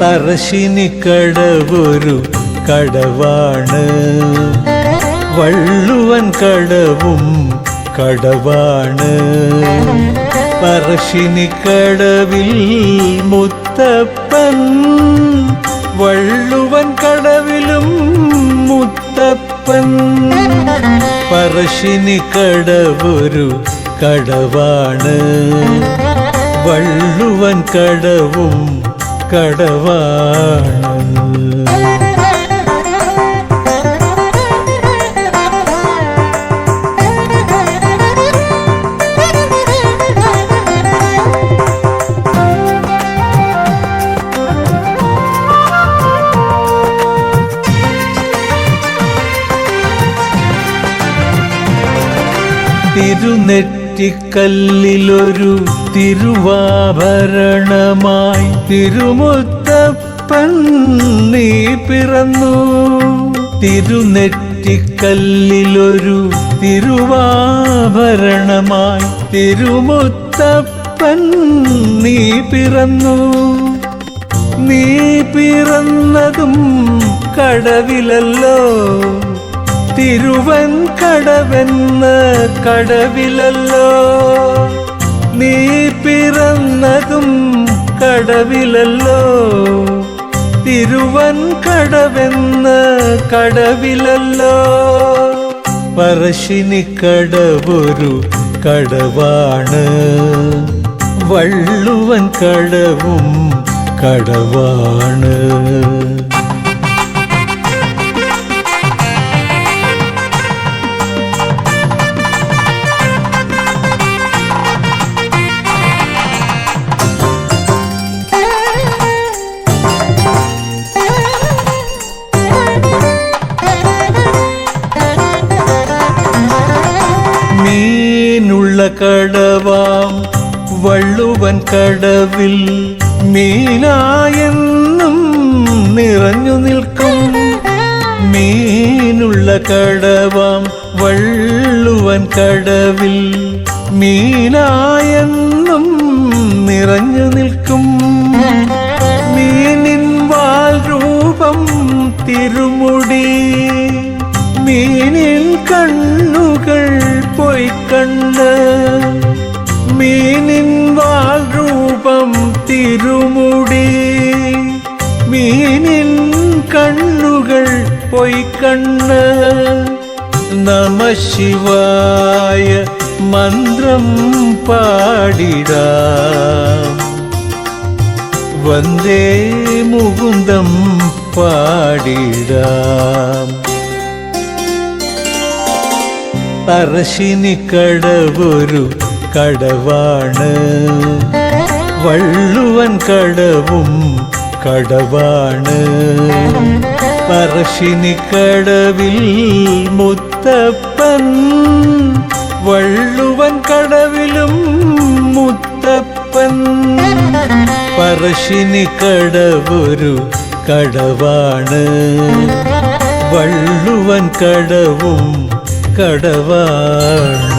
പറശ്ശിനിക്കടവൊരു കടവാണ്. വള്ളുവൻ കടവും കടവാണ്. പറശ്ശിനിക്കടവിൽ മുത്തപ്പൻ വള്ളുവൻ കടവിലും മുത്തപ്പൻ. പറശ്ശിനിക്കടവൊരു കടവാണ്. വള്ളുവൻ കടവും കടവാണ് തിരുനെറ്റിക്കല്ലിലൊരു തിരുവാഭരണമായി തിരുമുത്തപ്പൻ നീ പിറന്നു. തിരുനെറ്റിക്കല്ലിലൊരു തിരുവാഭരണമായി തിരുമുത്തപ്പൻ നീ പിറന്നു. നീ പിറന്നതും കടവിലല്ലോ. തിരുവൻ കടവെന്ന് കടവിലല്ലോ. നീ പിറന്നതും കടവിലല്ലോ. തിരുവൻ കടവെന്ന് കടവിലല്ലോ പറശ്ശിനിക്കടവൊരു കടവാണ്. വള്ളുവൻ കടവും കടവാണ്. കടവാം. വള്ളുവൻ കടവിൽ മീനായെന്നും നിറഞ്ഞു നിൽക്കും. മീനുള്ള കടവാം. വള്ളുവൻ കടവിൽ മീനായെന്നും നിറഞ്ഞു നിൽക്കും. മീനിൻ വാൽ രൂപം തിരുമുടി. മീനിൽ കണ്ണുകൾ പൊയ്ക്കണ്ണ് തിരുമുടി. മീനിൻ കണ്ണുകൾ പൊയ്ക്കണ്ണ് നമ ശിവായ മന്ത്രം പാടിടാം. വന്ദേ മുകുന്ദം പാടിടാം. കടവൊരു കടവാണ്. വള്ളുവൻ കടവും കടവാണ്. പറശ്ശിനിക്കടവിൽ മുത്തപ്പൻ വള്ളുവൻ കടവിലും മുത്തപ്പൻ. പറശ്ശിനിക്കടവൊരു കടവാണ്. വള്ളുവൻ കടവും കടവാണ്.